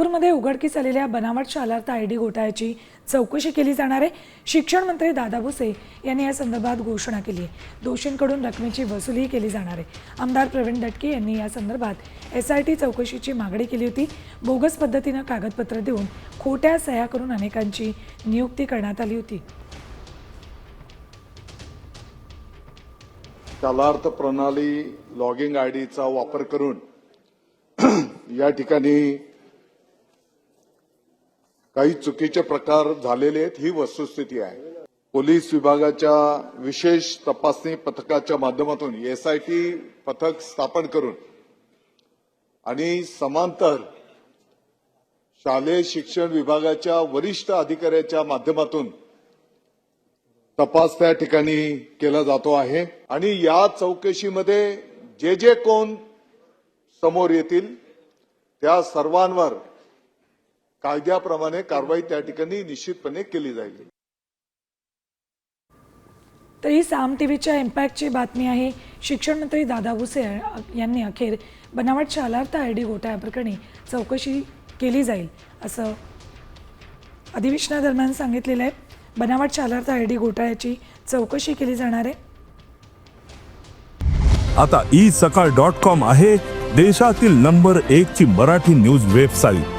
नागपूरमध्ये उघडकीस आलेल्या बनावट शालार्थ आय डी घोटाळ्याची चौकशी केली जाणार आहे. शिक्षण मंत्री दादा भुसे यांनी या संदर्भात घोषणा केली आहे. दोषींकडून रकमेची वसुलीही केली जाणार आहे. आमदार प्रवीण दटके यांनी या संदर्भात एस आय टी चौकशीची मागणी केली होती. बोगस पद्धतीनं कागदपत्र देऊन खोट्या सह्या करून अनेकांची नियुक्ती करण्यात आली होती. शालार्थ प्रणाली लॉगिंग आय डीचा वापर करून या ठिकाणी काही चुकीचे प्रकार झालेले आहेत ही वस्तुस्थिती आहे. पोलीस विभागाच्या विशेष तपासणी पथकाच्या माध्यमातून एसआयटी पथक स्थापन करून आणि समांतर शालेय शिक्षण विभागाच्या वरिष्ठ अधिकाऱ्याच्या माध्यमातून तपास त्या ठिकाणी केला जातो आहे. आणि या चौकशीमध्ये जे जे कोण समोर येतील त्या सर्वांवर कायद्याप्रमाणे कारवाई त्या ठिकाणी निश्चितपणे केली जाईल. तर ही साम टीव्हीच्या इम्पॅक्टची बातमी आहे. शिक्षण मंत्री दादा भुसे यांनी अखेर बनावट शालार्थ आय डी घोटाळ्याप्रकरणी चौकशी केली जाईल असं अधिवेशनादरम्यान सांगितलेलं आहे. बनावट शालार्थ आय डी घोटाळ्याची चौकशी केली जाणार आहे. आता ई सकाळ डॉट कॉम आहे देशातील नंबर एक ची मराठी न्यूज वेबसाईट.